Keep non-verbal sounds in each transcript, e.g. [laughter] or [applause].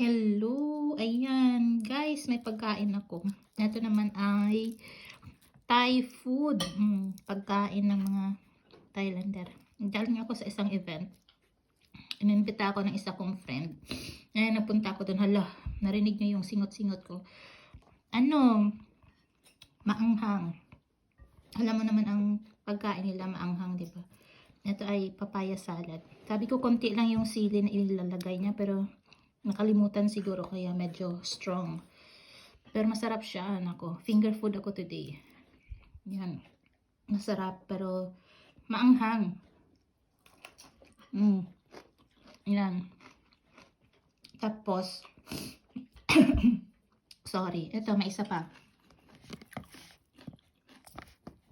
Hello! Ayan, guys, may pagkain ako. Ito naman ay Thai food. Hmm, pagkain ng mga Thailander. Galing ako sa isang event. Inimbita ako ng isa kong friend. Ngayon, napunta ako doon. Hala, narinig niyo yung singot-singot ko. Ano? Maanghang. Alam mo naman ang pagkain nila maanghang, di ba? Ito ay papaya salad. Sabi ko konti lang yung sili na ilalagay niya pero nakalimutan siguro kaya medyo strong. Pero masarap siya, nako. Finger food ako today. Yan. Masarap pero maanghang. Mm. Yan. Tapos [coughs] sorry, ito may isa pa.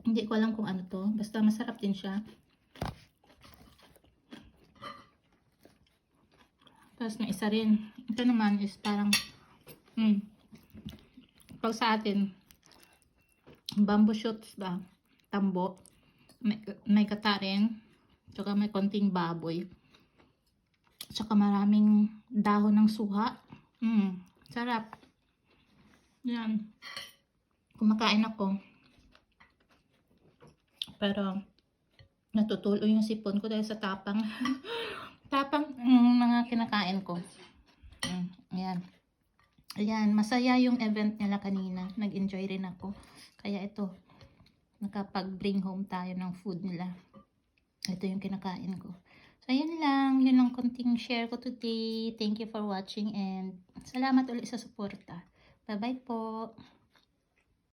Hindi ko alam kung ano to. Basta masarap din siya. Tapos may isa rin. Ito naman is parang, hmm, pag sa atin, bamboo shoots ba? Tambo. May, may kata rin. Tsaka may konting baboy. Tsaka maraming dahon ng suha. Hmm, sarap. Yan. Kumakain ako. Pero, natutulo yung sipon ko dahil sa tapang. [laughs] tapang mm, mga kinakain ko. Mm, ayan. Ayan, masaya yung event nila kanina. Nag-enjoy rin ako. Kaya ito, nakapag-bring home tayo ng food nila. Ito yung kinakain ko. So, yun lang. Yun lang konting share ko today. Thank you for watching and salamat ulit sa suporta. Bye-bye po.